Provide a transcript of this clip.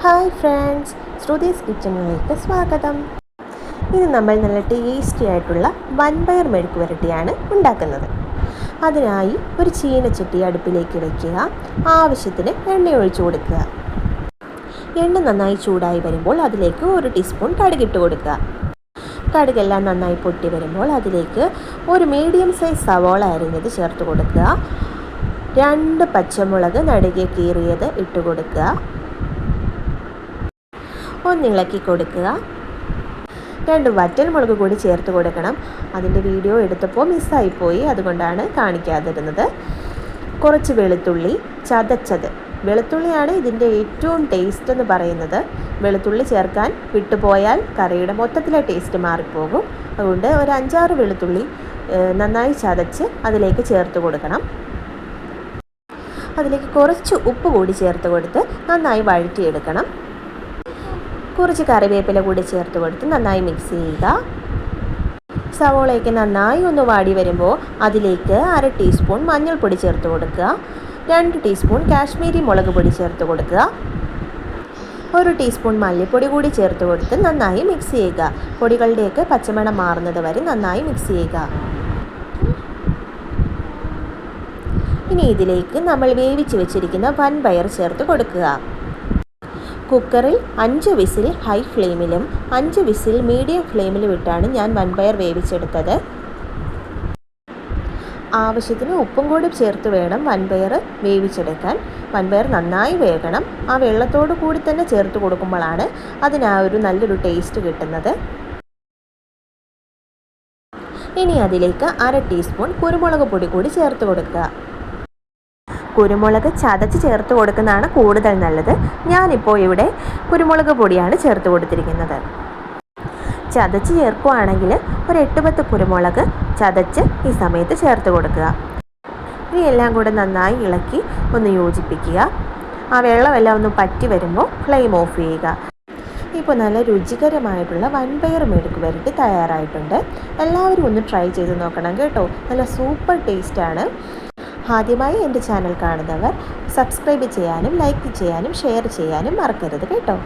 Hi friends Shruthi's കിച്ചണിലേക്ക് സ്വാഗതം. ഇത് നമ്മൾ നല്ല ടേസ്റ്റി ആയിട്ടുള്ള വൻപയർ മെഴുക്ക് വരട്ടിയാണ് ഉണ്ടാക്കുന്നത്. അതിനായി ഒരു ചീനച്ചട്ടി അടുപ്പിലേക്ക് വയ്ക്കുക ആവശ്യത്തിന് എണ്ണ ഒഴിച്ചു കൊടുക്കുക. എണ്ണ നന്നായി ചൂടായി വരുമ്പോൾ അതിലേക്ക് ഒരു ടീസ്പൂൺ കടുകിട്ട് കൊടുക്കുക. കടുകെല്ലാം നന്നായി പൊട്ടി വരുമ്പോൾ അതിലേക്ക് ഒരു മീഡിയം സൈസ് സവോള അരിഞ്ഞത് ചേർത്ത് കൊടുക്കുക. രണ്ട് പച്ചമുളക് നടുകെ കീറിയത് ഇട്ട് കൊടുക്കുക. ഒന്നിളക്കി കൊടുക്കുക. രണ്ട് വറ്റൽ വറ്റൽമുളക് കൂടി ചേർത്ത് കൊടുക്കണം. അതിന്റെ വീഡിയോ എടുത്തപ്പോൾ മിസ്സായിപ്പോയി അതുകൊണ്ടാണ് കാണിക്കാതിരുന്നത്. കുറച്ച് വെളുത്തുള്ളി ചതച്ചത്. വെളുത്തുള്ളിയാണ് ഇതിന്റെ ഏറ്റവും ടേസ്റ്റ് എന്ന് പറയുന്നത്. വെളുത്തുള്ളി ചേർക്കാൻ വിട്ടുപോയാൽ കറിയുടെ മൊത്തത്തിലെ ടേസ്റ്റ് മാറിപ്പോകും. അതുകൊണ്ട് ഒരു അഞ്ചാറ് വെളുത്തുള്ളി നന്നായി ചതച്ച് അതിലേക്ക് ചേർത്ത് കൊടുക്കണം. അതിലേക്ക് കുറച്ച് ഉപ്പ് കൂടി ചേർത്ത് കൊടുത്ത് നന്നായി വഴറ്റിയെടുക്കണം. കുറച്ച് കറിവേപ്പില കൂടി ചേർത്ത് കൊടുത്ത് നന്നായി മിക്സ് ചെയ്യുക. സവോളയൊക്കെ നന്നായി ഒന്ന് വാടി വരുമ്പോൾ അതിലേക്ക് അര ടീസ്പൂൺ മഞ്ഞൾപ്പൊടി ചേർത്ത് കൊടുക്കുക. രണ്ട് ടീസ്പൂൺ കാശ്മീരി മുളക് പൊടി ചേർത്ത് കൊടുക്കുക. ഒരു ടീസ്പൂൺ മല്ലിപ്പൊടി കൂടി ചേർത്ത് കൊടുത്ത് നന്നായി മിക്സ് ചെയ്യുക. പൊടികളുടെയൊക്കെ പച്ചമണം മാറുന്നത് വരെ നന്നായി മിക്സ് ചെയ്യുക. ഇനി ഇതിലേക്ക് നമ്മൾ വേവിച്ച് വെച്ചിരിക്കുന്ന വൻപയർ ചേർത്ത് കൊടുക്കുക. കുക്കറിൽ അഞ്ച് വിസിൽ ഹൈ ഫ്ലെയിമിലും അഞ്ച് വിസിൽ മീഡിയം ഫ്ലെയിമിലും ഇട്ടാണ് ഞാൻ വൻപയർ വേവിച്ചെടുത്തത്. ആവശ്യത്തിന് ഉപ്പും കൂടി ചേർത്ത് വേണം വൻപയർ വേവിച്ചെടുക്കാൻ. വൻപയർ നന്നായി വേകണം. ആ വെള്ളത്തോട് കൂടി തന്നെ ചേർത്ത് കൊടുക്കുമ്പോഴാണ് അതിന് ആ ഒരു നല്ലൊരു ടേസ്റ്റ് കിട്ടുന്നത്. ഇനി അതിലേക്ക് അര ടീസ്പൂൺ കുരുമുളക് പൊടി കൂടി ചേർത്ത് കൊടുക്കുക. കുരുമുളക് ചതച്ച് ചേർത്ത് കൊടുക്കുന്നതാണ് കൂടുതൽ നല്ലത്. ഞാനിപ്പോൾ ഇവിടെ കുരുമുളക് പൊടിയാണ് ചേർത്ത് കൊടുത്തിരിക്കുന്നത്. ചതച്ച് ചേർക്കുകയാണെങ്കിൽ ഒരു എട്ട് പത്ത് കുരുമുളക് ചതച്ച് ഈ സമയത്ത് ചേർത്ത് കൊടുക്കുക. ഇനി എല്ലാം കൂടെ നന്നായി ഇളക്കി ഒന്ന് യോജിപ്പിക്കുക. ആ വെള്ളമെല്ലാം ഒന്ന് പറ്റി വരുമ്പോൾ ഫ്ലെയിം ഓഫ് ചെയ്യുക. ഇപ്പോൾ നല്ല രുചികരമായിട്ടുള്ള വൻപയർ മെഴുക്ക് വരട്ടി തയ്യാറായിട്ടുണ്ട്. എല്ലാവരും ഒന്ന് ട്രൈ ചെയ്ത് നോക്കണം കേട്ടോ. നല്ല സൂപ്പർ ടേസ്റ്റാണ് ആദ്യമായി എന്റെ ചാനൽ കാണുന്നവർ സബ്സ്ക്രൈബ് ചെയ്യാനും ലൈക്ക് ചെയ്യാനും ഷെയർ ചെയ്യാനും മറക്കരുത് കേട്ടോ.